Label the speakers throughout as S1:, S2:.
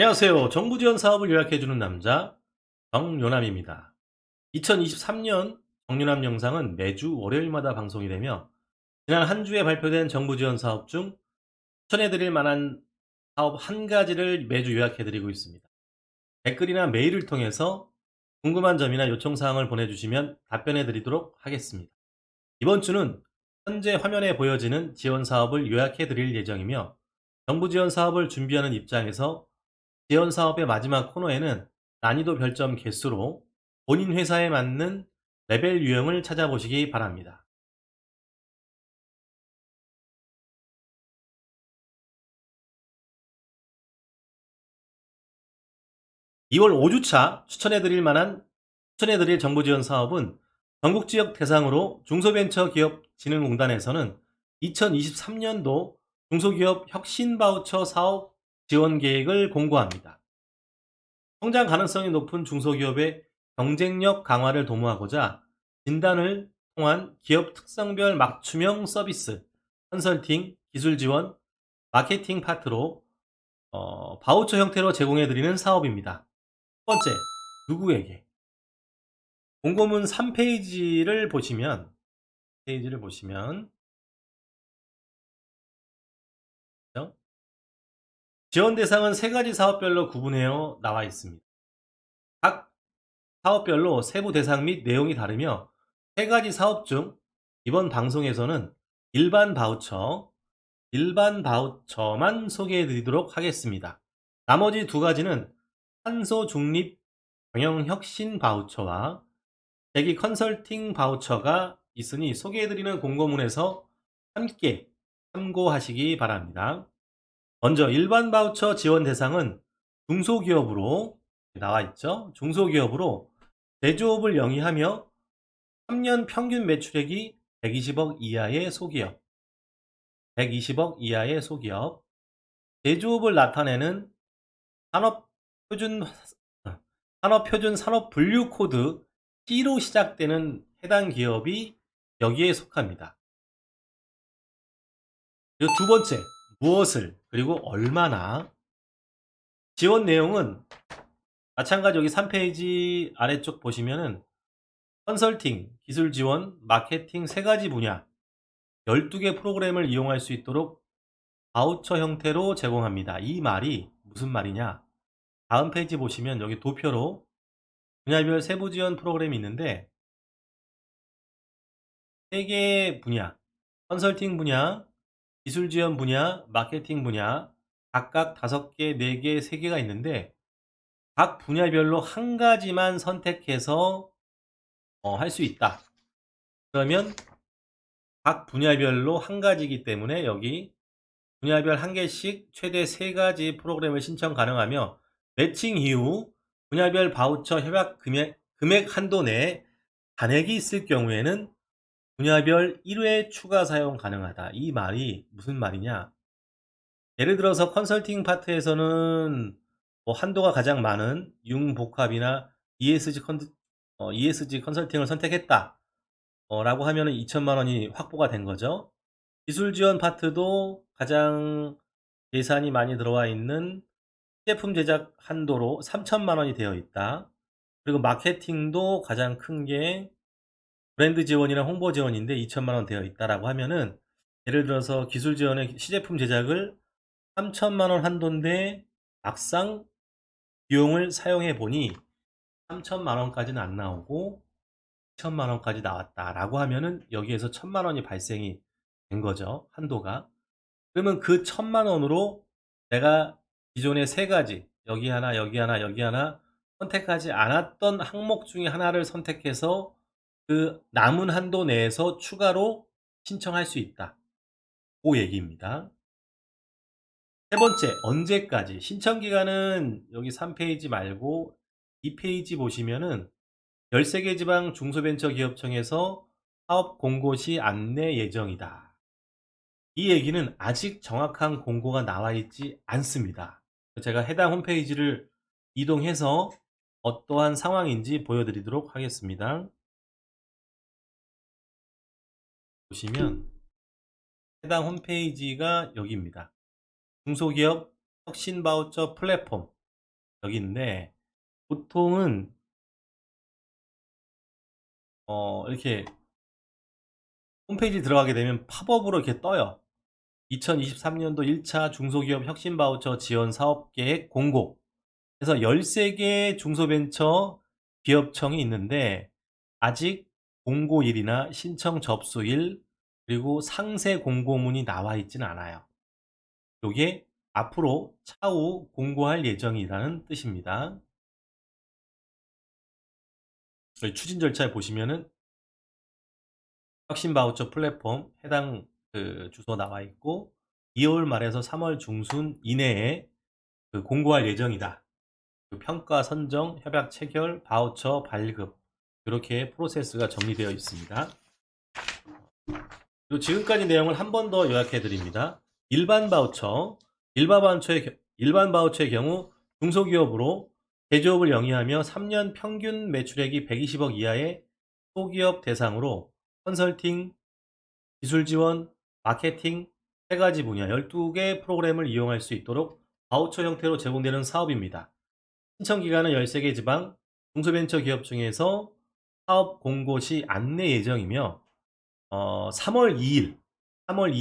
S1: 안녕하세요. 정부 지원 사업을 요약해주는 남자 정요남입니다. 2023년 정요남 영상은 매주 월요일마다 방송이 되며 지난 한 주에 발표된 정부 지원 사업 중 추천해드릴 만한 사업 한 가지를 매주 요약해드리고 있습니다. 댓글이나 메일을 통해서 궁금한 점이나 요청사항을 보내주시면 답변해드리도록 하겠습니다. 이번 주는 현재 화면에 보여지는 지원 사업을 요약해드릴 예정이며 정부 지원 사업을 준비하는 입장에서 지원 사업의 마지막 코너에는 난이도 별점 개수로 본인 회사에 맞는 레벨 유형을 찾아보시기 바랍니다. (2월) 5주차 추천해드릴 만한 추천해드릴 정부 지원 사업은 전국 지역 대상으로 중소벤처기업진흥공단에서는 2023년도 중소기업 혁신 바우처 사업 지원 계획을 공고합니다. 성장 가능성이 높은 중소기업의 경쟁력 강화를 도모하고자 진단을 통한 기업 특성별 맞춤형 서비스, 컨설팅, 기술 지원, 마케팅 파트로 어, 바우처 형태로 제공해드리는 사업입니다. 첫 번째, 누구에게? 공고문 3페이지를 보시면 페이지를 보시면 지원 대상은 세 가지 사업별로 구분해어 나와 있습니다. 각 사업별로 세부 대상 및 내용이 다르며 세 가지 사업 중 이번 방송에서는 일반 바우처, 일반 바우처만 소개해 드리도록 하겠습니다. 나머지 두 가지는 탄소 중립 경영 혁신 바우처와 대기 컨설팅 바우처가 있으니 소개해 드리는 공고문에서 함께 참고하시기 바랍니다. 먼저 일반 바우처 지원 대상은 중소기업으로 나와 있죠. 중소기업으로 제조업을 영위하며 3년 평균 매출액이 120억 이하의 소기업, 120억 이하의 소기업, 제조업을 나타내는 산업표준 산업표준 산업 분류 코드 C로 시작되는 해당 기업이 여기에 속합니다. 두 번째, 무엇을 그리고 얼마나 지원 내용은 마찬가지 여기 3페이지 아래쪽 보시면은 컨설팅, 기술 지원, 마케팅 세 가지 분야 12개 프로그램을 이용할 수 있도록 바우처 형태로 제공합니다. 이 말이 무슨 말이냐? 다음 페이지 보시면 여기 도표로 분야별 세부 지원 프로그램이 있는데 3개 분야, 컨설팅 분야, 기술 지원 분야, 마케팅 분야 각각 5개, 4개, 3개가 있는데 각 분야별로 한 가지만 선택해서 어, 할 수 있다. 그러면 각 분야별로 한 가지이기 때문에 여기 분야별 한 개씩 최대 세 가지 프로그램을 신청 가능하며 매칭 이후 분야별 바우처 협약 금액, 금액 한도 내에 잔액이 있을 경우에는 분야별 1회 추가 사용 가능하다. 이 말이 무슨 말이냐? 예를 들어서 컨설팅 파트에서는 뭐 한도가 가장 많은 융복합이나 ESG, 컨, 어, ESG 컨설팅을 선택했다. 어, 라고 하면은 2천만 원이 확보가 된 거죠. 기술 지원 파트도 가장 예산이 많이 들어와 있는 제품 제작 한도로 3천만 원이 되어 있다. 그리고 마케팅도 가장 큰게 브랜드 지원이랑 홍보 지원인데 2천만 원 되어 있다라고 하면은 예를 들어서 기술 지원의 시제품 제작을 3천만 원 한도인데 막상 비용을 사용해 보니 3천만 원까지는 안 나오고 2천만 원까지 나왔다라고 하면은 여기에서 천만 원이 발생이 된 거죠. 한도가. 그러면 그 천만 원으로 내가 기존의 세 가지 여기 하나 여기 하나 여기 하나 선택하지 않았던 항목 중에 하나를 선택해서 그 남은 한도 내에서 추가로 신청할 수 있다. 그 얘기입니다. 세 번째, 언제까지? 신청 기간은 여기 3페이지 말고 2페이지 보시면은 13개 지방 중소벤처기업청에서 사업 공고 시 안내 예정이다. 이 얘기는 아직 정확한 공고가 나와 있지 않습니다. 제가 해당 홈페이지를 이동해서 어떠한 상황인지 보여드리도록 하겠습니다. 보시면 해당 홈페이지가 여기입니다. 중소기업 혁신 바우처 플랫폼 여기 있는데 보통은 어 이렇게 홈페이지 들어가게 되면 팝업으로 이렇게 떠요. 2023년도 1차 중소기업 혁신 바우처 지원 사업 계획 공고. 그래서 13개 중소벤처 기업청이 있는데 아직 공고일이나 신청 접수일 그리고 상세 공고문이 나와 있지는 않아요. 요게 앞으로 차후 공고할 예정이라는 뜻입니다. 저희 추진 절차에 보시면은 혁신 바우처 플랫폼 해당 그 주소 나와 있고 2월 말에서 3월 중순 이내에 그 공고할 예정이다. 그 평가 선정, 협약 체결, 바우처 발급 이렇게 프로세스가 정리되어 있습니다. 그리고 지금까지 내용을 한 번 더 요약해 드립니다. 일반 바우처, 일반 바우처의, 겨- 일반 바우처의 경우 중소기업으로 제조업을 영위하며 3년 평균 매출액이 120억 이하의 소기업 대상으로 컨설팅, 기술 지원, 마케팅 세 가지 분야 12개 프로그램을 이용할 수 있도록 바우처 형태로 제공되는 사업입니다. 신청 기간은 13개 지방 중소벤처 기업 중에서 사업 공고 시 안내 예정이며 어, 3월 2일, 3월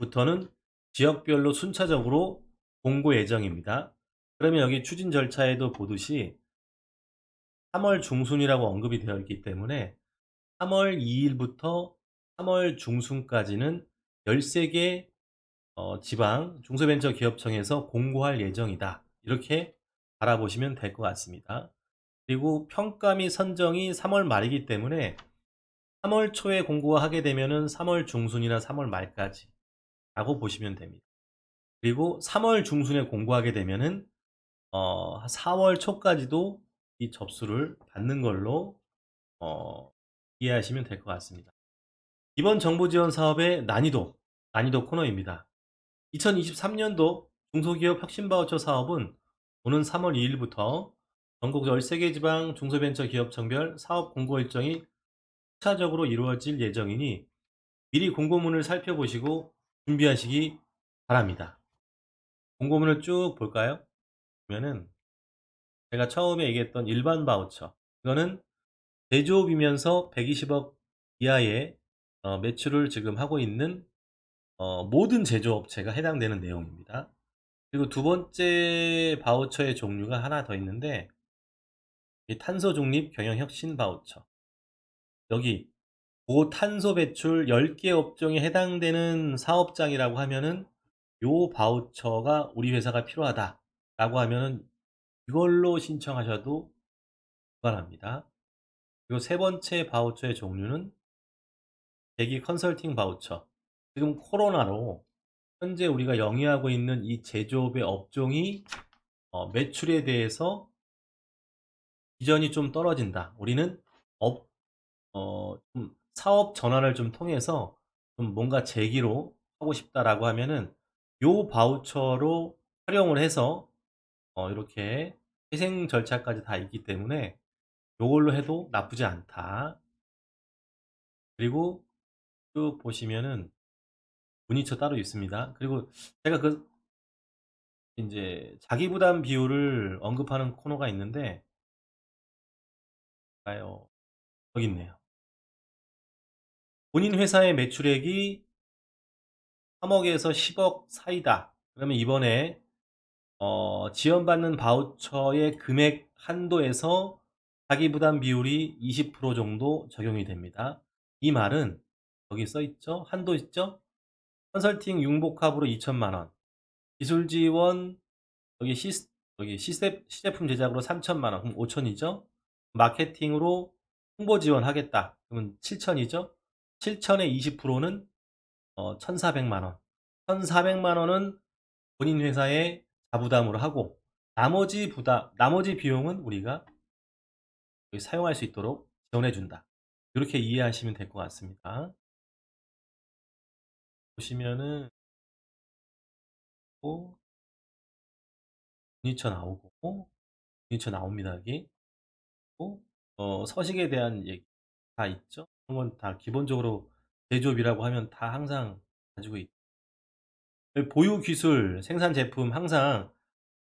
S1: 2일부터는 지역별로 순차적으로 공고 예정입니다. 그러면 여기 추진 절차에도 보듯이 3월 중순이라고 언급이 되어 있기 때문에 3월 2일부터 3월 중순까지는 13개 어, 지방 중소벤처 기업청에서 공고할 예정이다. 이렇게 바라보시면 될 것 같습니다. 그리고 평가 및 선정이 3월 말이기 때문에 3월 초에 공고하게 되면은 3월 중순이나 3월 말까지 라고 보시면 됩니다. 그리고 3월 중순에 공고하게 되면은 어, 4월 초까지도 이 접수를 받는 걸로 어, 이해하시면 될 것 같습니다. 이번 정부 지원 사업의 난이도, 난이도 코너입니다. 2023년도 중소기업 혁신 바우처 사업은 오는 3월 2일부터 전국 13개 지방 중소벤처 기업 청별 사업 공고 일정이 차적으로 이루어질 예정이니 미리 공고문을 살펴보시고 준비하시기 바랍니다. 공고문을 쭉 볼까요? 보면은 제가 처음에 얘기했던 일반 바우처 이거는 제조업이면서 120억 이하의 어, 매출을 지금 하고 있는 어, 모든 제조업체가 해당되는 내용입니다. 그리고 두 번째 바우처의 종류가 하나 더 있는데 이 탄소 중립 경영 혁신 바우처 여기 고탄소 배출 10개 업종에 해당되는 사업장이라고 하면은 요 바우처가 우리 회사가 필요하다 라고 하면은 이걸로 신청하셔도 무관합니다. 그리고 세 번째 바우처의 종류는 대기 컨설팅 바우처. 지금 코로나로 현재 우리가 영위하고 있는 이 제조업의 업종이 어, 매출에 대해서 비전이 좀 떨어진다. 우리는 업, 어, 좀 사업 전환을 좀 통해서 좀 뭔가 재기로 하고 싶다라고 하면은 요 바우처로 활용을 해서 어, 이렇게 회생 절차까지 다 있기 때문에 요걸로 해도 나쁘지 않다. 그리고 쭉 보시면은 문의처 따로 있습니다. 그리고 제가 그 이제 자기 부담 비율을 언급하는 코너가 있는데 가요. 여기 있네요. 본인 회사의 매출액이 3억에서 10억 사이다. 그러면 이번에 어, 지원받는 바우처의 금액 한도에서 자기 부담 비율이 20% 정도 적용이 됩니다. 이 말은 여기 써 있죠? 한도 있죠? 컨설팅 융복합으로 2천만 원, 기술 지원 여기 시 여기 시제, 시제품 제작으로 3천만 원, 그럼 5천이죠? 마케팅으로 홍보 지원하겠다. 그러면 7천이죠? 7천의 20%는 어, 1,400만 원. 1,400만 원은 본인 회사에 자부담으로 하고 나머지 부담, 나머지 비용은 우리가 사용할 수 있도록 지원해 준다. 이렇게 이해하시면 될 것 같습니다. 보시면은 문의처 나오고 문의처 나옵니다 여기 어, 서식에 대한 얘기 다 있죠 그런 건 다 기본적으로 제조업이라고 하면 다 항상 가지고 있 보유 기술 생산 제품 항상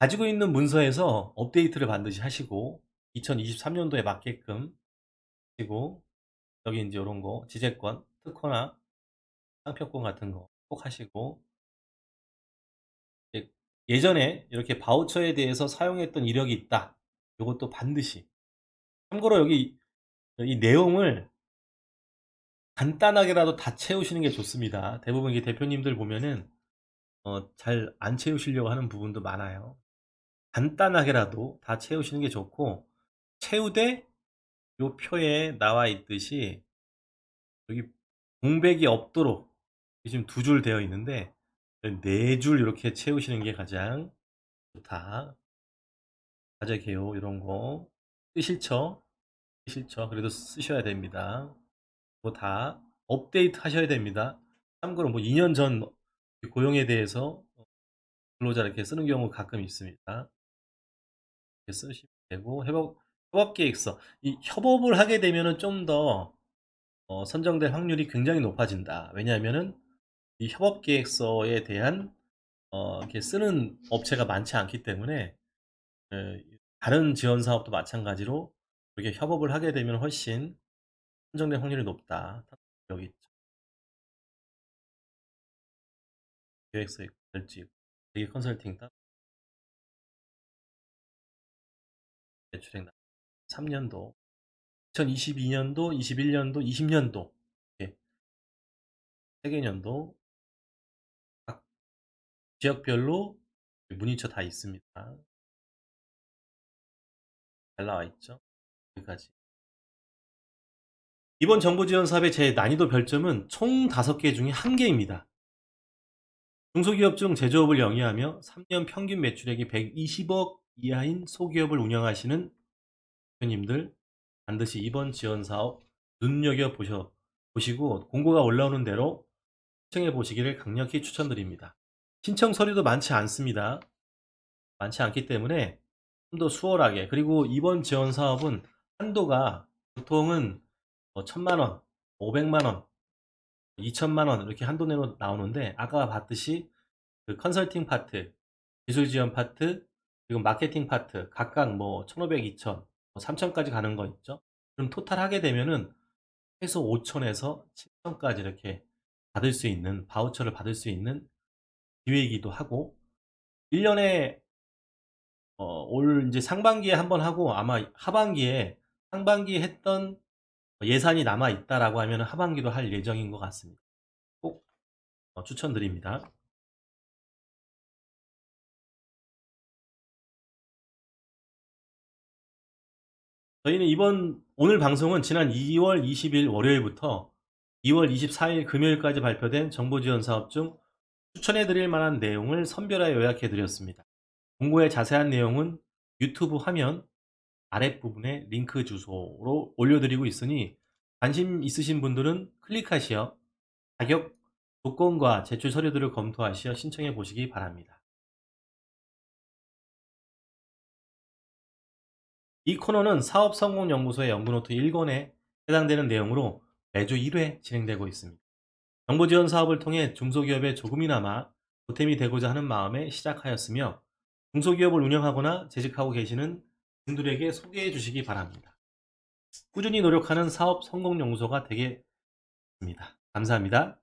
S1: 가지고 있는 문서에서 업데이트를 반드시 하시고 2023년도에 맞게끔 하시고 여기 이제 이런 거 지재권, 특허나 상표권 같은 거 꼭 하시고 예- 예전에 이렇게 바우처에 대해서 사용했던 이력이 있다. 이것도 반드시 참고로 여기 이 내용을 간단하게라도 다 채우시는 게 좋습니다. 대부분 이게 대표님들 보면은 어, 잘 안 채우시려고 하는 부분도 많아요. 간단하게라도 다 채우시는 게 좋고 채우되 요 표에 나와 있듯이 여기 공백이 없도록 지금 두 줄 되어 있는데 네 줄 이렇게 채우시는 게 가장 좋다. 개요 이런 거 쓰실처 쓰실처 그래도 쓰셔야 됩니다. 뭐 다 업데이트 하셔야 됩니다. 참고로 뭐 2년 전 고용에 대해서 근로자 이렇게 쓰는 경우 가끔 있습니다. 이렇게 쓰시면 되고 협업, 협업 계획서 이 협업을 하게 되면은 좀더 어, 선정될 확률이 굉장히 높아진다. 왜냐하면은 이 협업 계획서에 대한 어, 이렇게 쓰는 업체가 많지 않기 때문에 에, 다른 지원 사업도 마찬가지로 이렇게 협업을 하게 되면 훨씬 선정될 확률이 높다. 여기 있죠. 계획서 있고 결지 있고 되게 컨설팅 따 대출액 3년도 2022년도 21년도 20년도 이렇게 세개 년도 각 지역별로 문의처 다 있습니다. 잘 나와 있죠. 여기까지. 이번 정부 지원 사업의 제 난이도 별점은 총 5개 중에 1개입니다. 중소기업 중 제조업을 영위하며 3년 평균 매출액이 120억 이하인 소기업을 운영하시는 대표님들 반드시 이번 지원 사업 눈여겨 보셔 보시고 공고가 올라오는 대로 신청해 보시기를 강력히 추천드립니다. 신청 서류도 많지 않습니다. 많지 않기 때문에 좀 더 수월하게 그리고 이번 지원 사업은 한도가 보통은 뭐 천만 원, 500만 원, 2천만 원 이렇게 한도 내로 나오는데 아까 봤듯이 그 컨설팅 파트, 기술 지원 파트, 그리고 마케팅 파트 각각 뭐 1,500, 2,000, 뭐 3,000까지 가는 거 있죠. 그럼 토탈 하게 되면은 최소 5,000에서 7,000까지 이렇게 받을 수 있는 바우처를 받을 수 있는 기회이기도 하고 1년에 어, 올 이제 상반기에 한 번 하고 아마 하반기에 상반기에 했던 예산이 남아 있다라고 하면 하반기도 할 예정인 것 같습니다. 꼭 어, 추천드립니다. 저희는 이번 오늘 방송은 지난 2월 20일 월요일부터 2월 24일 금요일까지 발표된 정보 지원 사업 중 추천해 드릴 만한 내용을 선별하여 요약해 드렸습니다. 공고의 자세한 내용은 유튜브 화면 아랫부분에 링크 주소로 올려드리고 있으니 관심 있으신 분들은 클릭하시어 자격 조건과 제출 서류들을 검토하시어 신청해 보시기 바랍니다. 이 코너는 사업성공연구소의 연구노트 1권에 해당되는 내용으로 매주 1회 진행되고 있습니다. 정보지원 사업을 통해 중소기업에 조금이나마 보탬이 되고자 하는 마음에 시작하였으며 중소기업을 운영하거나 재직하고 계시는 분들에게 소개해 주시기 바랍니다. 꾸준히 노력하는 사업 성공연구소가 되겠습니다. 감사합니다.